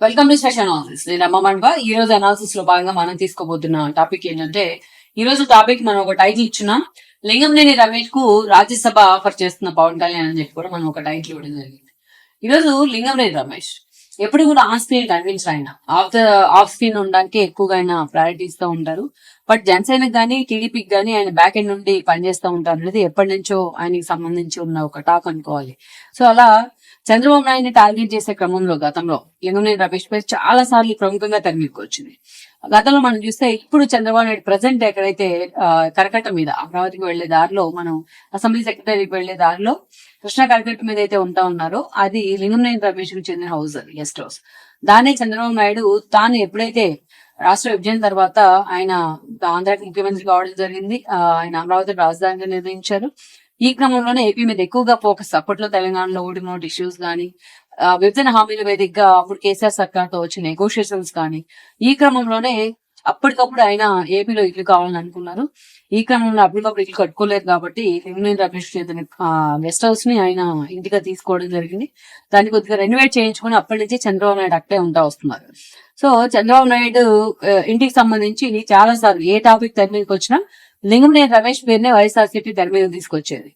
Welcome to session analysis నేను అమ్మ ఈ రోజు అనాలిసిస్లో భాగంగా మనం తీసుకోబోతున్న టాపిక్ ఏంటంటే ఈ రోజు టాపిక్ మనం ఒక టైటిల్ ఇచ్చున్నాం. లింగంనేని రమేష్కు రాజ్యసభ ఆఫర్ చేస్తున్న పవన్ కళ్యాణ్ అని చెప్పి కూడా మనం ఒక టైటిల్ ఇవ్వడం జరిగింది. ఈ రోజు లింగంనేని రమేష్ ఎప్పుడు కూడా ఆన్ స్క్రీన్ కనిపించరు ఆయన. ఆఫ్ ద ఆఫ్ స్క్రీన్ ఉండడానికి ఎక్కువగా ఆయన ప్రయారిటీ ఇస్తూ ఉంటారు. బట్ జనసేనకు కానీ టీడీపీకి కానీ ఆయన బ్యాక్ ఎండ్ నుండి పనిచేస్తూ ఉంటారు అనేది ఎప్పటి నుంచో ఆయనకి సంబంధించి ఉన్న ఒక టాక్ అనుకోవాలి. సో అలా చంద్రబాబు నాయుడిని టార్గెట్ చేసే క్రమంలో గతంలో లింగంనేని రమేష్ పై చాలా సార్లు ప్రముఖంగా తెరమీదకి వచ్చింది. గతంలో మనం చూస్తే ఇప్పుడు చంద్రబాబు నాయుడు ప్రజెంట్ ఎక్కడైతే ఆ, కరకట్ట మీద అమరావతికి వెళ్ళే దారిలో మనం అసెంబ్లీ సెక్రటరీకి వెళ్ళే దారిలో కృష్ణా కరకట్ట మీద అయితే ఉంటా ఉన్నారో అది లింగంనేని రమేష్కు చెందిన హౌస్ అది గెస్ట్ హౌస్. దానే చంద్రబాబు నాయుడు తాను ఎప్పుడైతే రాష్ట్ర విభజన తర్వాత ఆయన ఆంధ్రాకి ముఖ్యమంత్రి కావడం జరిగింది ఆయన అమరావతి రాజధానిగా నిర్ణయించారు. ఈ క్రమంలోనే ఏపీ మీద ఎక్కువగా ఫోకస్ అప్పట్లో తెలంగాణలో ఓడినోట్ ఇష్యూస్ కానీ విభజన హామీల వేదికగా అప్పుడు కేసీఆర్ సర్కార్తో వచ్చిన నెగోషియేషన్స్ కానీ ఈ క్రమంలోనే అప్పటికప్పుడు ఆయన ఏపీలో ఇల్లు కావాలని అనుకున్నారు ఈ క్రమంలో అప్పటికప్పుడు ఇల్లు కట్టుకోలేదు కాబట్టి లింగనేని రమేష్ చేతిని గెస్ట్ హౌస్ని ఆయన ఇంటిగా తీసుకోవడం జరిగింది. దాన్ని కొద్దిగా రెనోవేట్ చేయించుకొని అప్పటి నుంచి చంద్రబాబు నాయుడు అక్కడే ఉంటా వస్తున్నారు. సో చంద్రబాబు నాయుడు ఇంటికి సంబంధించి చాలా సార్లు ఏ టాపిక్ తెర మీదకి వచ్చినా లింగంనేని రమేష్ పేరునే వైఎస్ఆర్సీపీ తెర మీద తీసుకొచ్చేది.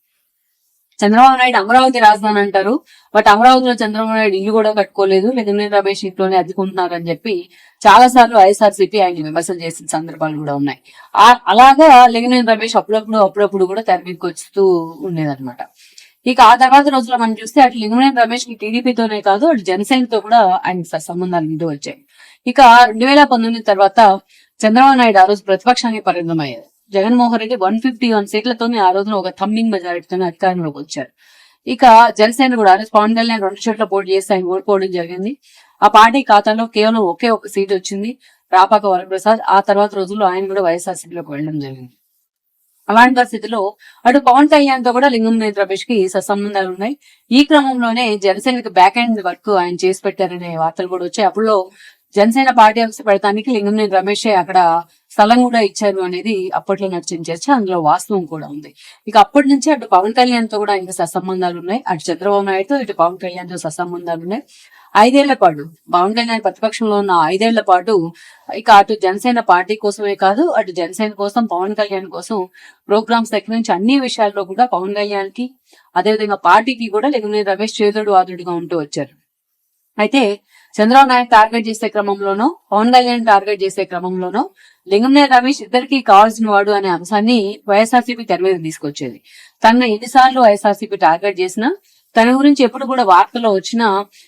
చంద్రబాబు నాయుడు అమరావతి రాజధాని అంటారు. బట్ అమరావతిలో చంద్రబాబు నాయుడు ఇల్లు కూడా కట్టుకోలేదు. లింగంనేని రమేష్ ఇంట్లోనే అద్దుకుంటున్నారు అని చెప్పి చాలా సార్లు వైఎస్ఆర్సీపీ ఆయన విమర్శలు చేసిన సందర్భాలు కూడా ఉన్నాయి. అలాగా లింగనేని రమేష్ అప్పుడప్పుడు అప్పుడప్పుడు కూడా తెర మీదకి వస్తూ ఉండేదన్నమాట. ఇక ఆ తర్వాత రోజుల్లో మనం చూస్తే అటు లింగంనేని రమేష్కి టీడీపీతోనే కాదు అటు జనసేనతో కూడా ఆయన సంబంధాలు ఇంటూ వచ్చాయి. ఇక రెండు వేల పంతొమ్మిది తర్వాత చంద్రబాబు నాయుడు ఆ రోజు ప్రతిపక్షానికి పరిమితమయ్యారు. Jaganmohan Reddy one fifty one సీట్లతోనే ఆ రోజున ఒక థమ్మింగ్ మెజారిటీతోనే అధికారంలోకి వచ్చారు. ఇక జనసేన కూడా ఆ పవన్ కళ్యాణ్ రెండు చోట్ల పోటీ చేసి ఆయన ఓడిపోవడం జరిగింది. ఆ పార్టీ ఖాతాలో కేవలం ఒకే ఒక సీట్ వచ్చింది రాపాక వరప్రసాద్. ఆ తర్వాత రోజుల్లో ఆయన కూడా వైఎస్ఆర్సీపీలోకి వెళ్ళడం జరిగింది. అలాంటి పరిస్థితిలో అటు పవన్ కళ్యాణ్తో కూడా లింగంనేని రమేష్కి సత్సంబంధాలు ఉన్నాయి. ఈ క్రమంలోనే జనసేనకి బ్యాక్ అండ్ వర్క్ ఆయన చేసి పెట్టారనే వార్తలు కూడా వచ్చాయి. అప్పుడు జనసేన పార్టీ ఆఫీస్ పెడతానికి లింగంనేని రమేష్ అక్కడ స్థలం కూడా ఇచ్చారు అనేది అప్పట్లో నడిచిన చర్చ. అందులో వాస్తవం కూడా ఉంది. ఇక అప్పటి నుంచి అటు పవన్ కళ్యాణ్తో కూడా ఇంకా సత్సంబంధాలు ఉన్నాయి. అటు చంద్రబాబు నాయుడుతో ఇటు పవన్ కళ్యాణ్తో సత్సంబంధాలు ఉన్నాయి. ఐదేళ్ళ పాటు పవన్ కళ్యాణ్ ప్రతిపక్షంలో ఉన్న ఐదేళ్ళ పాటు ఇక అటు జనసేన పార్టీ కోసమే కాదు అటు జనసేన కోసం పవన్ కళ్యాణ్ కోసం ప్రోగ్రామ్స్ దగ్గర నుంచి అన్ని విషయాల్లో కూడా పవన్ కళ్యాణ్కి అదేవిధంగా పార్టీకి కూడా లింగంనేని రమేష్ చేదుడు ఆదుడుగా ఉంటూ వచ్చారు. అయితే చంద్రబాబు నాయుడు టార్గెట్ చేసే క్రమంలోనూ పవన్ కళ్యాణ్ టార్గెట్ చేసే క్రమంలోనూ లింగంనే రమేష్ ఇద్దరికి కావాల్సిన వాడు అనే అంశాన్ని వైఎస్ఆర్సీపీ తెర మీద తీసుకొచ్చేది. తనను ఎన్నిసార్లు వైఎస్ఆర్సీపీ టార్గెట్ చేసినా తన గురించి ఎప్పుడు కూడా వార్తలో వచ్చినా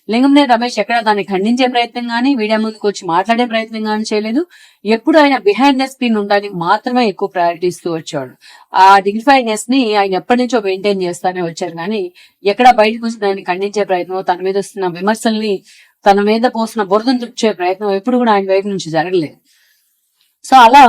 లింగంనే రమేష్ ఎక్కడ దాన్ని ఖండించే ప్రయత్నం గానీ మీడియా ముందుకు వచ్చి మాట్లాడే ప్రయత్నం గానీ చేయలేదు. ఎప్పుడు ఆయన బిహైండ్ ద స్క్రీన్ ఉండడానికి మాత్రమే ఎక్కువ ప్రయారిటీ ఇస్తూ వచ్చాడు. ఆ డిగ్నిఫైడ్నెస్ని ఆయన ఎప్పటి నుంచో మెయింటైన్ చేస్తానే వచ్చారు కానీ ఎక్కడ బయటకు వచ్చి దాన్ని ఖండించే ప్రయత్నం తన మీద వస్తున్న విమర్శల్ని తన మీద పోసిన బురదను తుడిచే ప్రయత్నం ఎప్పుడు కూడా ఆయన వైపు నుంచి జరగలేదు. సో అలా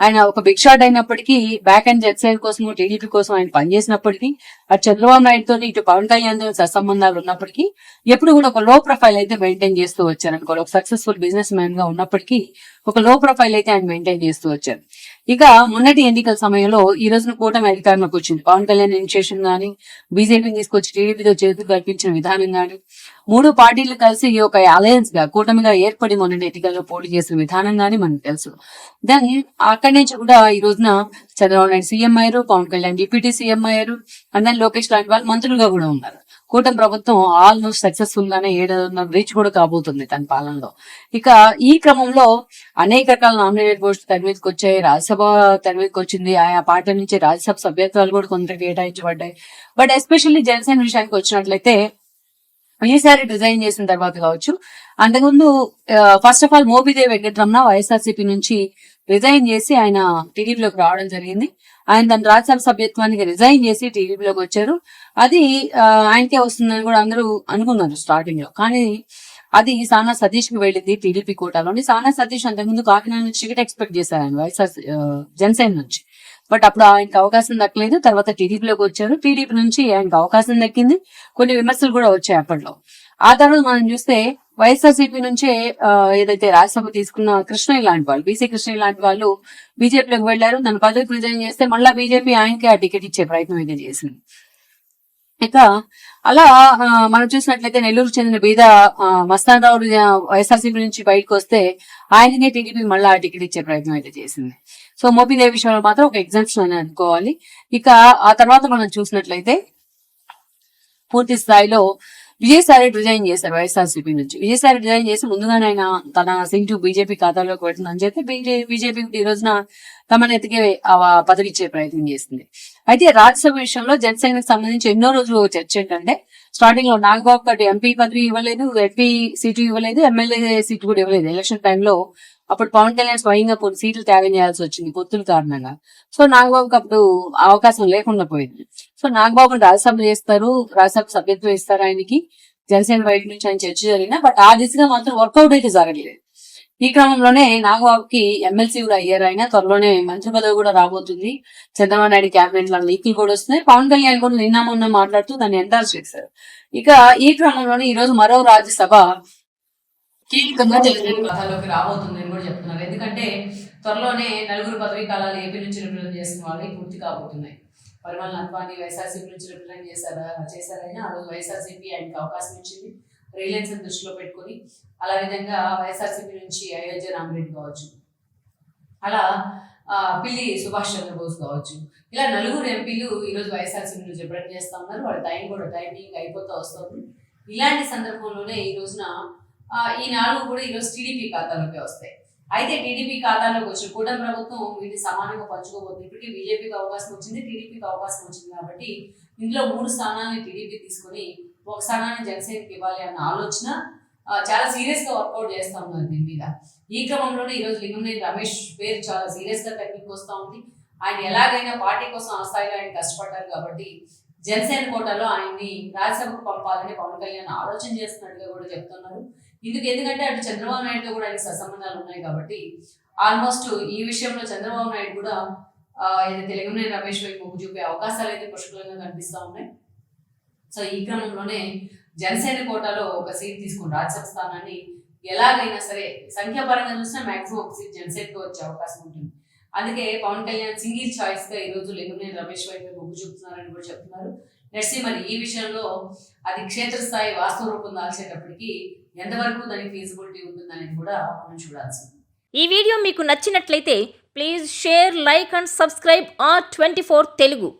ఆయన ఒక బిగ్ షాట్ అయినప్పటికీ బ్యాక్ అండ్ జెట్ సైడ్ కోసం టీడీపీ కోసం ఆయన పనిచేసినప్పటికీ అటు చంద్రబాబు నాయుడుతో ఇటు పవన్ కళ్యాణ్తో సత్సంబంధాలు ఉన్నప్పటికీ ఎప్పుడు కూడా ఒక లో ప్రొఫైల్ అయితే మెయింటైన్ చేస్తూ వచ్చారనుకోవాలి. ఒక సక్సెస్ఫుల్ బిజినెస్ మ్యాన్గా ఉన్నప్పటికీ ఒక లో ప్రొఫైల్ అయితే ఆయన మెయింటైన్ చేస్తూ వచ్చారు. ఇక మొన్నటి ఎన్నికల సమయంలో ఈ రోజున కూటమి అధికారంలోకి వచ్చింది. పవన్ కళ్యాణ్ ఇనిషియేషన్ గానీ బీజేపీని తీసుకొచ్చి టీడీపీతో చేతులు కల్పించిన విధానం గానీ మూడు పార్టీలు కలిసి ఈ ఒక అలయన్స్గా కూటమిగా ఏర్పడి మొన్నటి ఎన్నికల్లో పోటీ చేసిన విధానం గానీ మనకు తెలుసు. దాని అక్కడి నుంచి కూడా ఈ రోజున చంద్రబాబు నాయుడు సీఎం అయ్యారు పవన్ కళ్యాణ్ డిప్యూటీ సీఎం అయ్యారు అండ్ లోకేష్ లాంటి వాళ్ళు మంత్రులుగా కూడా ఉన్నారు. కూటమి ప్రభుత్వం ఆల్మోస్ట్ సక్సెస్ఫుల్ గానే ఏడున్నర రీచ్ కూడా కాబోతుంది తన పాలనలో. ఇక ఈ క్రమంలో అనేక రకాల నామినేటెడ్ పోస్ట్ తెర మీదకి వచ్చాయి. రాజ్యసభ తెర మీదకి వచ్చింది. ఆయా పార్టీ నుంచి రాజ్యసభ సభ్యత్వాలు కూడా కొంత కేటాయించబడ్డాయి. బట్ ఎస్పెషల్లీ జనసేన విషయానికి వచ్చినట్లయితే ఈసారి రిజైన్ చేసిన తర్వాత కావచ్చు. అంతకుముందు first of all Mopidevi Venkataramana YSRCP నుంచి రిజైన్ చేసి ఆయన టీడీపీలోకి రావడం జరిగింది. ఆయన తన రాజ్యసభ సభ్యత్వానికి రిజైన్ చేసి టీడీపీలోకి వచ్చారు. అది ఆయనకే వస్తుందని కూడా అందరూ అనుకున్నారు స్టార్టింగ్లో. కానీ అది సానా సతీష్కి వెళ్ళింది టీడీపీ కోటాలోని. సానా సతీష్ అంతకుముందు కాకినాడ నుంచి టికెట్ ఎక్స్పెక్ట్ చేశారు ఆయన వైఎస్ఆర్ జనసేన నుంచి. బట్ అప్పుడు ఆయనకు అవకాశం దక్కలేదు. తర్వాత టీడీపీలోకి వచ్చారు. టీడీపీ నుంచి ఆయనకు అవకాశం దక్కింది. కొన్ని విమర్శలు కూడా వచ్చాయి అప్పట్లో. ఆ తర్వాత మనం చూస్తే వైఎస్ఆర్సీపీ నుంచే ఏదైతే రాజ్యసభ తీసుకున్న కృష్ణయ్య లాంటి వాళ్ళు బీసీ కృష్ణయ్య లాంటి వాళ్ళు బీజేపీలోకి వెళ్ళారు తన పదవికి రిజైన్ చేస్తే మళ్ళా బీజేపీ ఆయనకే ఆ టికెట్ ఇచ్చే ప్రయత్నం అయితే చేసింది. ఇక అలా మనం చూసినట్లయితే నెల్లూరు చెందిన బీద ఆ, మస్తాన్ రావు వైఎస్ఆర్సీపీ నుంచి బయటకు వస్తే ఆయననే టీడీపీ మళ్ళీ ఆ టికెట్ ఇచ్చే ప్రయత్నం అయితే చేసింది. సో మోపిదేవి విషయంలో మాత్రం ఒక ఎగ్జామ్షన్ అని అనుకోవాలి. ఇక ఆ తర్వాత మనం చూసినట్లయితే పూర్తి స్థాయిలో విజయసాయి రిజైన్ చేశారు వైఎస్ఆర్సీపీ నుంచి. విజయసాయి రిజైన్ చేసి ముందుగానే ఆయన తన సీటు బీజేపీ ఖాతాలోకి పెడుతుందని చెప్పి బీజేపీ ఈ రోజున తమ ఆ పదవి ఇచ్చే ప్రయత్నం చేసింది. అయితే రాజ్యసభ విషయంలో జనసేనకు సంబంధించి ఎన్నో రోజులు చర్చ ఏంటంటే స్టార్టింగ్లో నాగబాబు గారు ఎంపీ పదవి ఇవ్వలేదు ఎంపీ సీటు ఇవ్వలేదు ఎమ్మెల్యే సీటు కూడా ఇవ్వలేదు. ఎలక్షన్ టైంలో అప్పుడు పవన్ కళ్యాణ్ స్వయంగా కొన్ని సీట్లు త్యాగం చేయాల్సి వచ్చింది పొత్తుల కారణంగా. సో నాగబాబుకి అప్పుడు అవకాశం లేకుండా పోయింది. సో నాగబాబుని రాజ్యసభ చేస్తారు రాజ్యసభ సభ్యత్వం ఇస్తారు ఆయనకి. జనసేన బయట నుంచి ఆయన చర్చ జరిగినా బట్ ఆ దిశగా మాత్రం వర్కౌట్ అయితే జరగలేదు. ఈ క్రమంలోనే నాగబాబుకి ఎమ్మెల్సీ కూడా అయ్యారు ఆయన. త్వరలోనే మంత్రి పదవి కూడా రాబోతుంది. చంద్రబాబు నాయుడు క్యాబినెట్లో లీకులు కూడా వస్తున్నాయి. పవన్ కళ్యాణ్ కూడా నిన్న మొన్న మాట్లాడుతూ దాన్ని ఎండార్స్ చేశారు. ఇక ఈ క్రమంలోనే ఈ రోజు మరో రాజ్యసభ కీలకంగా జగన్ ఖాతాలోకి రాబోతుంది అని కూడా చెప్తున్నారు. ఎందుకంటే త్వరలోనే నలుగురు పదవీ కాలాలు ఏపీ నుంచి రిప్రజెంట్ చేసిన వాళ్ళకి పూర్తి కాబోతున్నాయి. పరిమళ నత్వాన్ని వైఎస్ఆర్సీపీ నుంచి రిప్రజెంట్ చేశారా? చేశారైనా? ఆ రోజు వైఎస్ఆర్సీపీ ఆయనకి అవకాశం ఇచ్చింది. రిలయన్స్ దృష్టిలో పెట్టుకొని అలా విధంగా వైఎస్ఆర్సీపీ నుంచి అయోధ్య రామరెడ్డి కావచ్చు. అలా పిల్లి సుభాష్ చంద్రబోస్ కావచ్చు. ఇలా నలుగురు ఎంపీలు ఈరోజు వైఎస్ఆర్సీపీ నుంచి రిప్రజెంట్ చేస్తా ఉన్నారు. వాళ్ళ టైం కూడా టైమింగ్ అయిపోతూ వస్తుంది. ఇలాంటి సందర్భంలోనే ఈ రోజున ఈ నాలుగు కూడా ఈరోజు టీడీపీ ఖాతాలోకి వస్తాయి. అయితే టీడీపీ ఖాతాలోకి వచ్చిన కూటమి ప్రభుత్వం వీటిని సమానంగా పంచుకోబోతుంది. ఇప్పటికీ బీజేపీకి అవకాశం వచ్చింది టీడీపీకి అవకాశం వచ్చింది కాబట్టి ఇందులో మూడు స్థానాలని టీడీపీ తీసుకొని ఒక స్థానాన్ని జనసేనకి ఇవ్వాలి అన్న ఆలోచన చాలా సీరియస్గా వర్కౌట్ చేస్తా ఉన్నారు దీని మీద. ఈ క్రమంలోనే ఈరోజు రోజు లింగంనేని రమేష్ పేరు చాలా సీరియస్గా తగ్గింపు వస్తూ ఉంది. ఆయన ఎలాగైనా పార్టీ కోసం ఆ స్థాయిలో ఆయన కష్టపడ్డారు కాబట్టి జనసేన కోటలో ఆయన్ని రాజ్యసభకు పంపాలని పవన్ కళ్యాణ్ ఆలోచన చేస్తున్నట్టుగా కూడా చెప్తున్నారు. ఇందుకు ఎందుకంటే అటు చంద్రబాబు నాయుడుతో కూడా ఆయన సత్సంబంధాలు ఉన్నాయి కాబట్టి ఆల్మోస్ట్ ఈ విషయంలో చంద్రబాబు నాయుడు కూడా ఏదైతే తెలుగునే రమేష్ వైపు మొగ్గు చూపే అవకాశాలు అయితే పుష్కలంగా కనిపిస్తూ ఉన్నాయి. సో ఈ క్రమంలోనే జనసేన కోటాలో ఒక సీట్ తీసుకుని రాజ్యసభ స్థానాన్ని ఎలాగైనా సరే సంఖ్యాపరంగా చూసినా మాక్సిమం ఒక సీట్ జనసేనకు వచ్చే అవకాశం ఉంటుంది. అందుకే పవన్ కళ్యాణ్ సింగిల్ చాయిస్గా ఈ రోజు లింగంనేని రమేష్ వైపు మొగ్గు చూపుతున్నారని కూడా చెప్తున్నారు. నెక్స్ట్ మరి ఈ విషయంలో అది క్షేత్రస్థాయి వాస్తవ రూపం దాల్చేటప్పటికి ఎంతవరకు దానికి ఫీజిబిలిటీ ఉంటుందని కూడా మనం చూడాల్సింది. ఈ వీడియో మీకు నచ్చినట్లయితే please share like and subscribe R twenty Telugu.